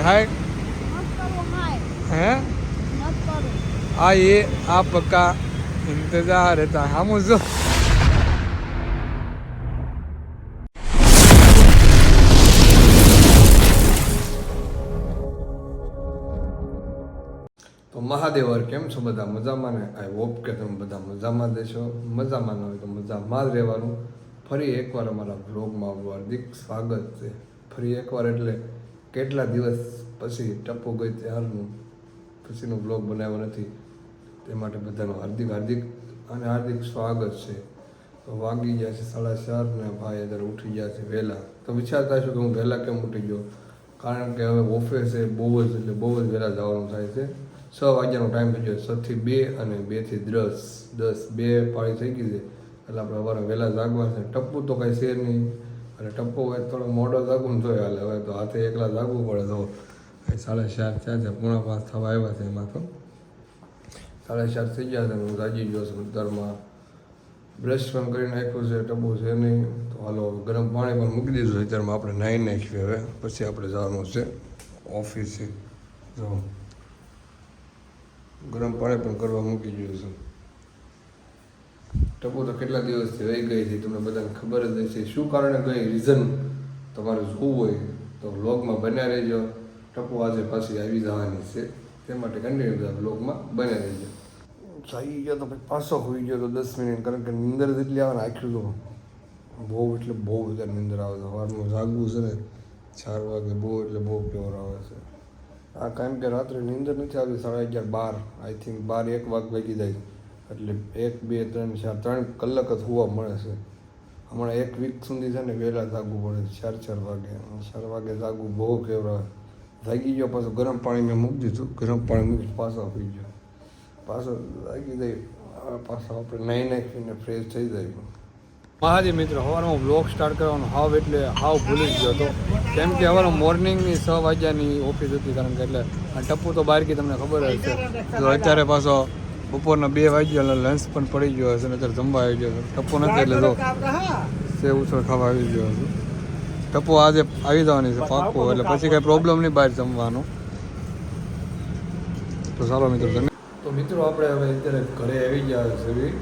હાય. હે? આ એ, આ પક્કા ઇંતજાર હતા. હા મુજો તો મહાદેવર, કેમ છો બધા? મજામાં ને? આઈ હોપ કે તમે બધા મજામાં દેશો મજામાં ન હોય તો મજામાં જ રહેવાનું. ફરી એકવાર અમારા બ્લોગમાં હાર્દિક સ્વાગત છે. ફરી એકવાર એટલે કેટલા દિવસ પછી ટપ્પુ ગઈ ત્યારનું પછીનો બ્લોગ બનાવ્યો નથી. તે માટે બધાનું હાર્દિક હાર્દિક અને હાર્દિક સ્વાગત છે. તો વાગી ગયા છે સાડા ચાર ને ભાઈ અત્યારે ઉઠી ગયા છે વહેલા. તો વિચારતા છો કે હું વહેલા કેમ ઉઠી ગયો? કારણ કે હવે ઓફિસે બહુ જ, એટલે બહુ જ વહેલા જવાનું થાય છે. છ વાગ્યાનો ટાઈમ થઈ ગયો છથી બે અને બેથી દસ. દસ બે પાળી થઈ ગઈ છે. એટલે આપણે સવારે વહેલા જાગવા છે. ટપ્પુ તો કાંઈ છે નહીં. અને ટપ્પો હોય થોડો મોડો ને તોય હાલે, હવે તો હાથે એકલા જાગવું પડે તો. સાડા ચાર થયા છે, પૂણા પાંચ થવા આવ્યા છે એમાં તો. સાડા ચાર થઈ ગયા છે, હું જાગી ગયો છું ઉત્તરમાં બ્રશ પણ કરી નાખ્યું છે ટબુ છે નહીં. તો હાલો, ગરમ પાણી પણ મૂકી દીધું છે, અત્યારમાં આપણે નાહી નાખ્યું હવે. પછી આપણે જવાનું છે ઓફિસે. જો, ગરમ પાણી પણ કરવા મૂકી દીધું છે. ટપુ તો કેટલા દિવસથી રહી ગઈ હતી, તમને બધાને ખબર જ હશે. શું કારણે ગઈ? રીઝન તમારે જોવું હોય તો વ્લોગમાં બન્યા રહેજો. ટપુ આજે પાછી આવી જવાની છે. તે માટે કન્ટિન્યુ બધા વ્લોગમાં બન્યા રહેજો. જાગી ગયો તો પછી પાછો હોઈ ગયો તો દસ મિનિટ, કારણ કે નિંદર જેટલી આવે ને તો બહુ એટલે બહુ વધારે નિંદર આવે છે. સવારમાં જાગવું છે ને, ચાર વાગે બહુ એટલે બહુ પ્યોર આવે છે. આ કારણ કે રાત્રે નિંદર નથી આવતી, સાડા અગિયાર બાર આઈ થિંક બાર એક વાગ વાગી જાય. એટલે એક, બે, ત્રણ, ચાર, ત્રણ કલાક જ હોવા મળે છે. હમણાં એક વીક સુધી છે ને વહેલા જાગવું પડે ચાર ચાર વાગે. ચાર વાગે જાગવું બહુ કેવરાવે જાગી ગયો પાછું ગરમ પાણી મેં મૂકી દીધું. ગરમ પાણી મૂકી પાછો પી ગયો. પાછો જાગી જાય પાછો આપણે નાહી નાખીને ફ્રેશ થઈ જાય. મહાજી મિત્રો સવારમાં બ્લોગ સ્ટાર્ટ કરવાનો હાવ એટલે હાવ ભૂલી ગયો હતો. કેમ કે હવારે મોર્નિંગની છ વાગ્યાની ઓફિસ હતી કારણ કે એટલે ટપ્પુ તો બહાર કે તમને ખબર જ છે અત્યારે પાછો બપોરના બે વાગ્યા એટલે લંચ પણ પડી ગયો હશે અત્યારે જમવા આવી ગયો ટપ્પો નથી એટલે જો સેવ ઉછળ ખાવા આવી ગયો હશે. ટપ્પો આજે આવી જવાની છે પાકો એટલે પછી કાંઈ પ્રોબ્લેમ નહીં બહાર જમવાનો. તો ચાલો મિત્રો તમે તો મિત્રો આપણે હવે અત્યારે ઘરે આવી ગયા છે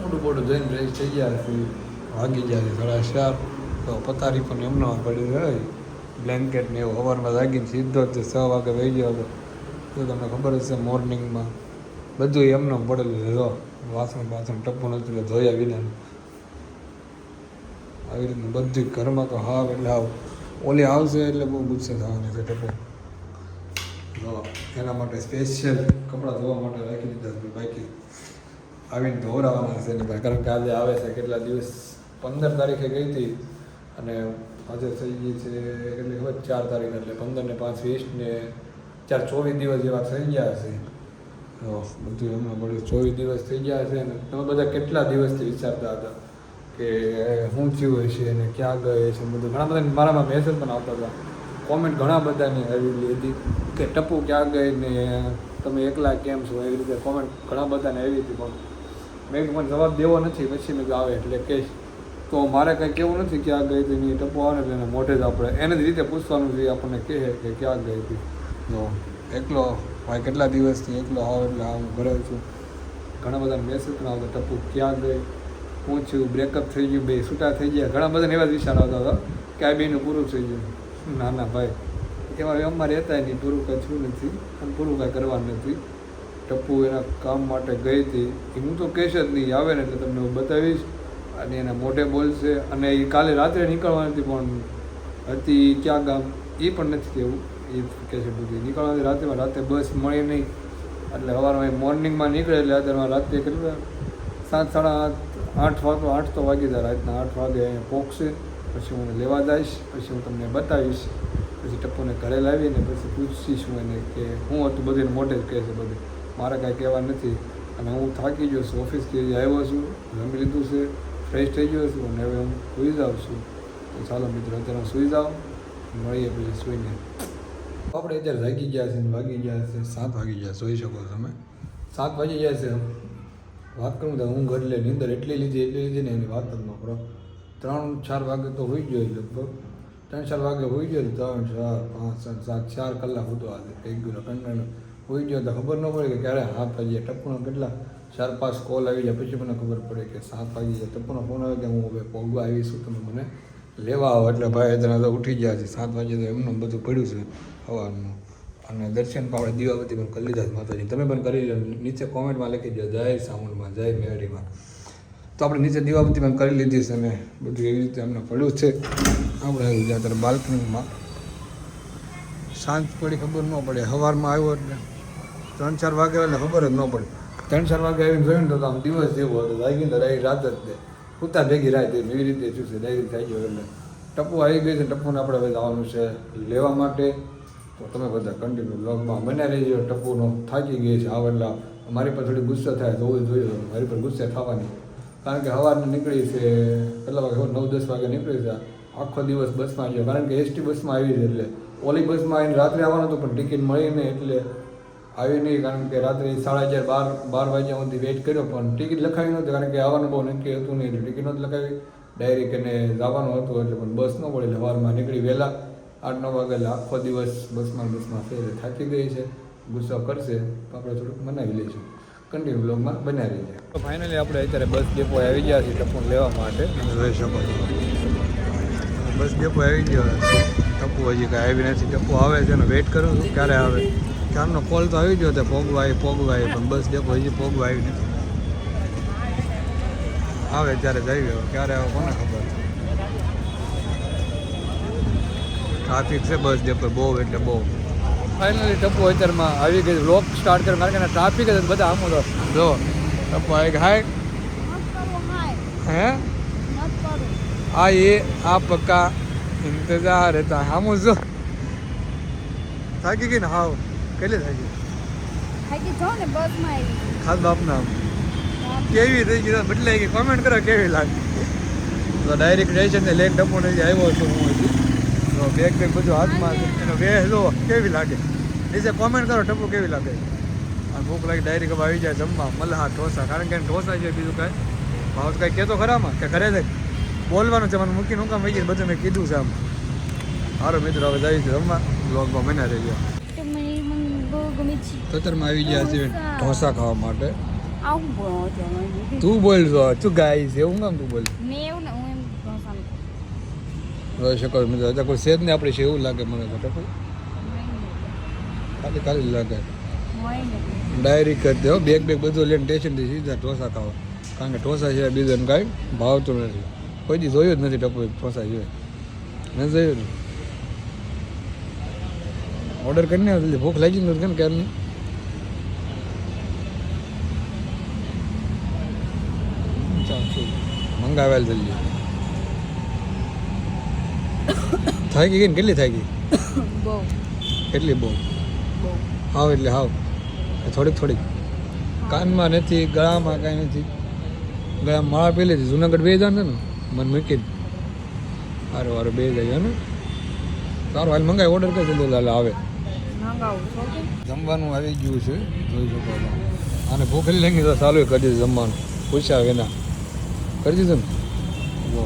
મોટું મોટું જઈને ફ્રેશ થઈ ગયા છે વાગી ગયા છે સાડા ચાર. તો પથારી પણ એમનો પડી રહી. બ્લેન્કેટ ને એવું હવારમાં જાગીને સીધો જ છ વાગે વહી ગયો હતો. તો તમને ખબર હશે મોર્નિંગમાં બધું એમનો પડેલું છે. જો, વાસણ બાસણ ટપ્પુ નથી ધોયા વિના આવી રીતનું બધું ઘરમાં તો હાવ, એટલે હાવ. ઓલી આવશે એટલે બહુ ગુસ્સે થવાની છે ટપ્પુ જો, એના માટે સ્પેશિયલ કપડાં ધોવા માટે રાખી દીધા છે બાકી. આવીને ધોરાવાના છે ને ભાઈ, કારણ કે આજે આવે છે કેટલા દિવસ? પંદર તારીખે ગઈ હતી અને આજે થઈ ગઈ છે કેટલી ખબર? ચાર તારીખ એટલે પંદર ને પાંચ વીસ ને ચાર ચોવીસ દિવસ જેવા થઈ ગયા છે. બધું એમાં બધું ચોવીસ દિવસ થઈ ગયા છે અને તમે બધા કેટલા દિવસથી વિચારતા હતા કે શું થયું હશે ને ક્યાં ગયે છે? બધું ઘણા બધા મારામાં મેસેજ પણ આવતા હતા. કોમેન્ટ ઘણા બધાની આવેલી હતી કે, ટપુ ક્યાં ગઈ ને તમે એકલા કેમ છો? એવી રીતે કોમેન્ટ ઘણા બધાને આવી હતી પણ મેં મને જવાબ દેવો નથી. પછી મેં આવે, એટલે કહીશ તો મારે કંઈ કેવું નથી ક્યાં ગઈ હતી નહીં ટપુ આવે ને એને મોઢે જ આપણે. એને જ રીતે પૂછવાનું છે, આપણને કહે કે ક્યાં ગઈ હતી એકલો ભાઈ કેટલા દિવસથી એકલો આવો એટલે હું ઘરે છું. ઘણા બધા મેસેજ પણ આવતા ટપુ ક્યાં ગઈ? પહોંચ્યું બ્રેકઅપ થઈ ગયું, બે છૂટા થઈ ગયા. ઘણા બધાને એવા જ વિચાર આવતા હતા કે આ બેનું પૂરું થઈ ગયું. ના ના, ભાઈ, એમાં અમારે રહેતા નહીં, પૂરું કાંઈ નથી અને પૂરું કાંઈ કરવાનું નથી. ટપ્પુ એના કામ માટે ગઈ હતી. એ હું તો કહીશ જ નહીં, આવે ને એટલે તમને હું બતાવીશ. અને એના મોઢે બોલશે. અને એ કાલે રાત્રે નીકળવાની હતી પણ હતી ક્યાં ગામ, એ પણ નથી કહેવું. એ કહે છે બધી નીકળવાની રાતેમાં રાતે બસ મળી નહીં. એટલે સવારમાં મોર્નિંગમાં નીકળે એટલે અત્યારમાં રાતે કેટલું? સાત, સાડા આઠ આઠ વાગો આઠ તો વાગી જાય રાતના. આઠ વાગે અહીંયા પહોંચશે પછી હું લેવા જઈશ. પછી હું તમને બતાવીશ. પછી ટપ્પુને ઘરે લાવીને પછી પૂછીશ હું એને કે હું હતું બધું મોટે જ કહે છે બધું. મારે કાંઈ કહેવા નથી. અને હું થાકી ગયો છું. ઓફિસથી આવ્યો છું. રમી લીધું છે. ફ્રેશ થઈ ગયો છું. અને હવે હું સૂઈ જાઉં છું. તો ચાલો મિત્રો, અત્યારે સૂઈ જાઉં. મળીએ પછી સૂઈને. આપણે અત્યારે જાગી ગયા છે વાગી ગયા છે, સાત વાગી ગયા જોઈ શકો તમે. સાત વાગી ગયા છે. વાત કરું તો ઊંઘ એટલે નીંદર એટલી લીધી એટલી લીધી ને એની વાત જ ન કરો. ત્રણ, ચાર વાગે તો હોઈ ગયો લગભગ. ત્રણ, ચાર વાગે હોઈ ગયો ત્રણ, ચાર, પાંચ, સાત ચાર કલાક હતો આજે. રેગ્યુલર કંટાળો હોઈ ગયો તો ખબર ન પડે કે ક્યારે હાથ વાગી ટપ્પુનો કેટલા? ચાર, પાંચ કોલ આવી જાય પછી મને ખબર પડે કે સાત વાગી જાય ટપ્પુનો ફોન આવે કે હું હવે પોગવા આવીશું તમે મને. લેવા આવો એટલે ભાઈ તને તો ઉઠી ગયા છે. સાત વાગે તો એમનું બધું પડ્યું છે સવારનું અને દર્શન પણ આપણે દીવાબત્તી પણ કરી લીધા માતાજી. તમે પણ કરી લો. નીચે કોમેન્ટમાં લખી દો જય સામુંડમાં જય મેળીમાં. તો આપણે નીચે દીવાબત્તી પણ કરી લીધી છે અને બધું એવી રીતે અમને પડ્યું છે. આપણે આવી ગયા બાલ્કનીમાં. સાંજ પડી ખબર ન પડે. સવારમાં આવ્યો એટલે ત્રણ ચાર વાગે એટલે ખબર જ ન પડે. ત્રણ ચાર વાગે આવીને જોયું ને તો આમ દિવસ જેવો હતો. લાગી ને રાત જ દે ઉતા ભેગી રાત એવી રીતે શું છે, ડાયરી થઈ ગયો એટલે. ટપુ આવી ગઈ છે, ટપુને આપણે હવે જવાનું છે લેવા માટે. તો તમે બધા કન્ટિન્યુ બ્લોગમાં બને રહીજો ટપ્પુનો થાકી ગઈ છે આવ એટલે મારી પર થોડી ગુસ્સો થાય તો તો મારી પર ગુસ્સે થવાની. કારણ કે સવારને નીકળી છે, કેટલા વાગે નવ દસ વાગે નીકળી છે. આખો દિવસ બસમાં ગયો કારણ કે એસટી બસમાં આવી છે એટલે. ઓલી બસમાં આવીને રાત્રે આવવાનું હતું, પણ ટિકિટ મળી નહીં એટલે આવી નહીં કારણ કે રાત્રે સાડા અગિયાર બાર બાર વાગ્યા સુધી વેઇટ કર્યો પણ ટિકિટ લખાવી નહોતી કારણ કે આવવાનું બહુ નક્કી હતું નહીં એટલે ટિકિટ નહોતી લખાવી. ડાયરેક્ટ એને જવાનું હતું એટલે પણ બસ ન પડે એટલે સવારમાં નીકળી વહેલા આઠ નવ વાગે એટલે આખો દિવસ બસમાં બસમાં છે એટલે થાકી ગઈ છે ગુસ્સો કરશે તો આપણે થોડુંક મનાવી લઈશું. કન્ટિન્યુ બ્લોગમાં બનાવી રહીએ તો ફાઇનલી આપણે અત્યારે બસ ડેપો આવી ગયા છીએ ટપુ લેવા માટે. જોઈ શકો છો બસ ડેપો આવી ગયો. છે ટપ્પુ હજી કાંઈ આવી નથી. ટપુ આવે છે એનો વેઇટ કરું છું? ક્યારે આવે? ચારનો કોલ તો આવી ગયો હતો પોગવાય પોગવાય પણ બસ ડેપો હજી પોગવાય નથી. આવે ત્યારે જઈ ગયો. ક્યારે આવે કોને ખબર? ટ્રાફિક છે બસ ડેપો બહુ એટલે બહુ. ફાઇનલી ટપ્પુ અત્યારમાં આવી ગઈ. લોક સ્ટાર્ટ કરે કારણ કે ટ્રાફિક જ બધા આમ તો જો ટપ્પુ આવી હાય હે? આ એ આ પક્કા ઇંતજાર હતા. આમ જો. થાકી ગઈ ને હાવ. કેટલી થાકી થાકી જાઓ ને બસમાં આવી. ખાસ બાપના કેવી થઈ ગઈ? બદલાઈ ગઈ કોમેન્ટ કરો કેવી લાગી? તો ડાયરેક્ટ છે ને લેન ટપો નથી આવ્યો છું હું હજી. તો બેગ બેગ બધું હાથમાં છે. એનો બે જો કેવી લાગે? નીચે કોમેન્ટ કરો ટપુ કેવી લાગે? અને ભૂખ લાગી ડાયરેક્ટ હવે આવી જાય જમવા. મલ્હા ઢોસા. કારણ કે ઢોસા છે બીજું કાંઈ? ભાવ કાંઈ કહેતો ખરામાં કે ઘરે જાય બોલવાનું છે મને મૂકીને હું કામ વહી ગઈ બધું મેં કીધું છે આમ. સારો મિત્રો હવે જાય છે જમવા. બ્લોગમાં બન્યા રહી ગયા તો મને મને બહુ ગમે છે તતરમાં આવી ગયા છે ઢોસા ખાવા માટે. તું બોલ છો તું ગાય છે હું કામ તું બોલ? રહી શકો મિત્રો કોઈ સેજ ને આપણે છે એવું લાગે મને તો ખાલી ખાલી લાગે. ડાયરી કરી દો બેગ બેગ બધું લઈને સ્ટેશનથી સીધા ઢોસા ખાવા. કારણ કે ઢોસા છે બીજાને કાંઈ ભાવતું નથી. કોઈ દી જોયું જ નથી ટપો ઢોસા જોઈએ મેં જોયું ઓર્ડર કરીને આવ્યો ભૂખ લાગી નથી ને ક્યારની મંગાવેલ જલ્દી થાકી ગઈ ને કેટલી થાકી કેટલી બહુ હાવ એટલે હાવ થોડીક થોડીક કાનમાં નથી ગળામાં કાંઈ નથી ગળા માળા પેલી હતી જુનાગઢ બે હજાર ને મને મૂકીને સારું સારું બે જાય ને સારું હાલ મંગાવી ઓર્ડર કરી દીધો હાલ આવે જમવાનું આવી ગયું છે જોઈ શકો અને ભૂખ લઈ લાગી તો ચાલુ કરી દીધું જમવાનું. પૂછ્યા વિના. કરી દીધું ને? જો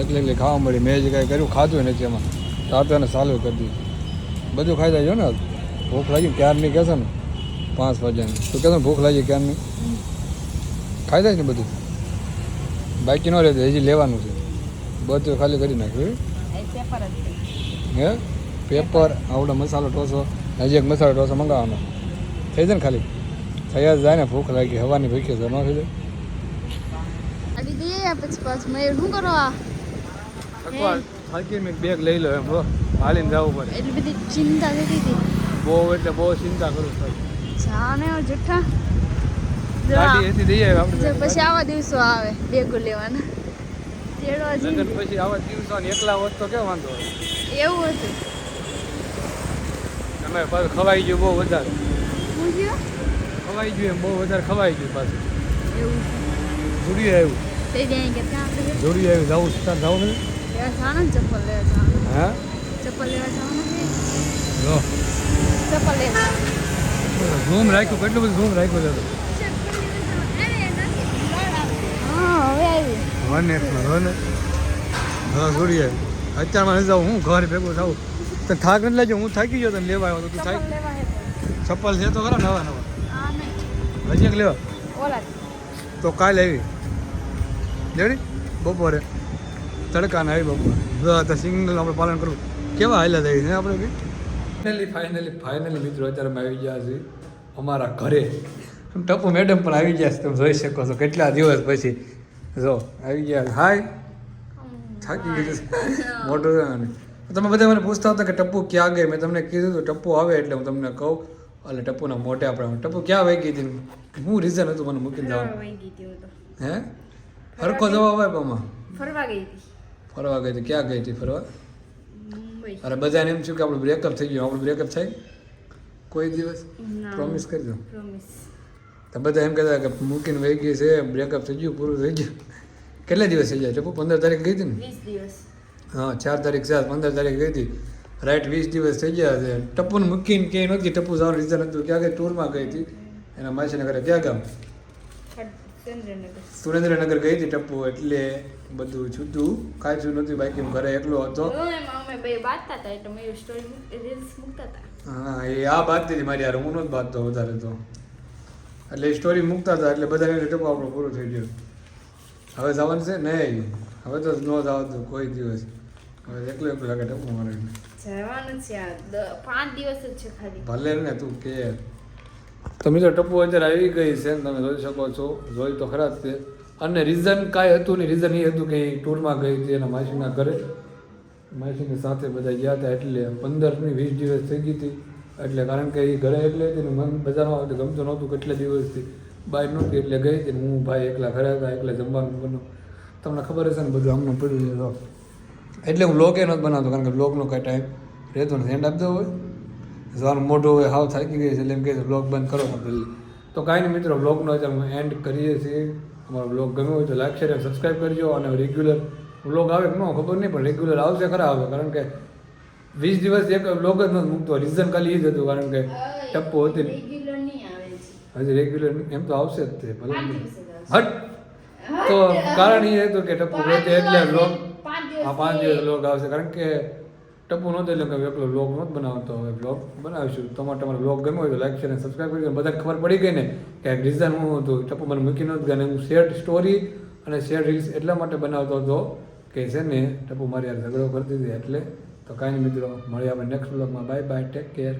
એકલી એકલી ખાવા મળી. મેં જે કાંઈ કર્યું ખાધું નથી એમાં. તાતાને સારું ચાલુ કરી દીધું. બધું ખાઈ જાય ને ભૂખ લાગી ક્યારની કહેશે ને? પાંચ વાગ્યાની. તું કહેશો ને ભૂખ લાગી ક્યારની? ખાઈ જાય ને બધું. બાકી ન રહેતું હજી લેવાનું છે. બધું ખાલી કરી નાખ્યું. હે? પેપર આવડો મસાલો ઢોસો. હજી એક મસાલો ઢોસા મંગાવવાનો. થઈ જાય ને ખાલી? થયા જ જાય ને ભૂખ લાગી હવાની ભૂખી તો ન થઈ જાય. આવી દઈએ પછી પાછું મેં શું કરો આ? થાકી મેં બેગ લઈ લો એમ હો. હાલીને જવું પડે. એટલી બધી ચિંતા થતી હતી બહુ એટલે બહુ ચિંતા કરું છું. જાને જઠ્ઠા. ગાડી આ- એથી દઈ આવે આપણે પછી આવા દિવસો આવે બેગો લેવાના. પછી આવા દિવસો ને એકલા હોત તો કેવો વાંધો? હોય એવું હતું. પાછું ખવાઈ ગયું બહુ વધારે. ખવાઈ ગયું એમ બહુ વધારે ખવાઈ ગયું પાછું. જોડી આવ્યું. જોડી આવ્યું. જવું તાર જવું નથી હા? ચપ્પલ લેવા જવાનું રૂમ રાખ્યું કેટલું બધું રૂમ રાખ્યું છે વન એક વન હા જોડી આવ્યું. અત્યારમાં જાઉં હું ઘર ભેગો થાઉં તો થાક નથી લાગ્યો? હું થાકી ગયો તને લેવા આવ્યો તો તું થાક ચપ્પલ છે તો ખરા નવા નવા? આ હજી એક લેવા? તો કાલે આવી. જેડી બપોરે. તડકાને આવી બપોરે. તો સિંગલ આપણે પાલન કરવું. કેવા હાલ્યા થઈ છે આપણે બી? ફાઇનલી ફાઇનલી ફાઇનલી મિત્રો અત્યારે અમે આવી ગયા છીએ અમારા ઘરે. ટપુ મેડમ પણ આવી ગયા છે તમે જોઈ શકો છો. કેટલા દિવસ પછી. જો આવી ગયા હાય થાકી ગયું છે. મોટું. તમે બધા મને પૂછતા હતા કે ટપ્પુ ક્યાં ગઈ? મેં તમને કીધું હતું ટપ્પુ આવે એટલે હું તમને કહું. એટલે ટપ્પુના મોઢે આપણે ટપ્પુ ક્યાં વહી ગઈ હતી? હું રીઝન હતું મને ગઈ હતી હું હરકો જવાબ હોય પણ ફરવા ગઈ હતી. ફરવા ગઈ હતી. ક્યાં ગઈ હતી ફરવા? અરે બધાને એમ થયું કે આપણું બ્રેકઅપ થઈ ગયું. આપણું બ્રેકઅપ થાય કોઈ દિવસ? પ્રોમિસ કરી દો. તો બધા એમ કહેતા કે મૂકીને વહી ગઈ છે. બ્રેકઅપ થઈ ગયું પૂરું થઈ ગયું. કેટલા દિવસ થઈ જાય ટપ્પુ પંદર તારીખ ગઈ હતી ને? વીસ દિવસ. હા ચાર તારીખ સાત પંદર તારીખ ગઈ હતી. રાઈટ વીસ દિવસ થઈ ગયા છે. ટપ્પુને મૂકીને ક્યાંય નથી ટપ્પુ જવાનું રીઝન હતું. ક્યાં ગઈ? ટૂરમાં ગઈ હતી. એના માસીને ઘરે ક્યાં ગામ? સુરેન્દ્રનગર. ગઈ હતી ટપ્પુ એટલે બધું છૂટું છું નહોતું બાકી હું ઘરે એકલો હતો. હા એ આ બાત હતી મારી યાર હું નહોતો બાંધતો વધારે તો. એટલે સ્ટોરી મૂકતા હતા એટલે બધાને ટપ્પુ આપણો પૂરું થઈ ગયું. હવે જવાનું છે નહીં. હવે તો ન જવાનું કોઈ દિવસ. હવે એકલો એકલો લાગે ટપ્પુ મારે જવાનું છે આ પાંચ દિવસ જ છે ખાલી. ભલે ને તું કે. તો મિત્રો ટપ્પુ અત્યારે આવી ગઈ છે ને તમે જોઈ શકો છો. જોઈ તો ખરા જ તે અને રીઝન કાંઈ હતું નહીં. રીઝન એ હતું કે એ ટૂરમાં ગઈ હતી એના માસીના ઘરે. માસીની સાથે બધા ગયા હતા એટલે પંદરમી વીસ દિવસ થઈ ગઈ હતી. એટલે કારણ કે એ ઘરે એટલે હતી ને મન બજારમાં આવતી ગમતું નહોતું કેટલા દિવસથી બહાર નહોતી એટલે ગઈ હતી હું ભાઈ એકલા ઘરે હતા એકલા જમવાનું બનું તમને ખબર હશે ને બધું આમનું પડ્યું છે એટલે હું બ્લોગે નથી બનાવતો કારણ કે બ્લોગનો કાંઈ ટાઈમ રહેતો નથી. એન્ડ આપતો હોય જવાનું મોઢું હોય હાવ થાકી ગઈ છે એટલે એમ કહે છે બ્લોગ બંધ કરો જલ્દી. તો કાંઈ નહીં મિત્રો બ્લોગનો અમે એન્ડ કરીએ છીએ. અમારો બ્લોગ ગમ્યો હોય તો લાઈક શેર અને સબસ્ક્રાઈબ કરજો. અને રેગ્યુલર બ્લોગ આવે કે ન ખબર નહીં પણ રેગ્યુલર આવશે ખરા આવે કારણ કે વીસ દિવસ એક બ્લોગ જ નથી મૂકતો. રીઝન ખાલી એ જ હતું કારણ કે ટપ્પો હતી નહીં હજી રેગ્યુલર એમ તો આવશે જ તે ભલે. હટ! તો કારણ એ હતું કે ટપ્પો એટલે બ્લોગ આ પાંચ દિવસ બ્લોગ આવશે. કારણ કે ટપુ નહોતો એટલે કે એકલો બ્લોગ નહોતો બનાવતો. હવે બ્લોગ બનાવીશું. તમારે તમારો બ્લોગ ગમ્યો હોય તો લાઈક શેર અને સબસ્ક્રાઈબ કરી બધા ખબર પડી ગઈ ને કે રીઝન હું હતું. ટપુ મને મૂકી નહોતું અને હું શેર સ્ટોરી અને શેર રીલ્સ એટલા માટે બનાવતો હતો કે છે ને ટપુ મારી યાર ઝઘડો કરતી હતી એટલે તો કાંઈ નહીં મિત્રો. મળીએ આપણે નેક્સ્ટ બ્લોગમાં બાય બાય ટેક કેર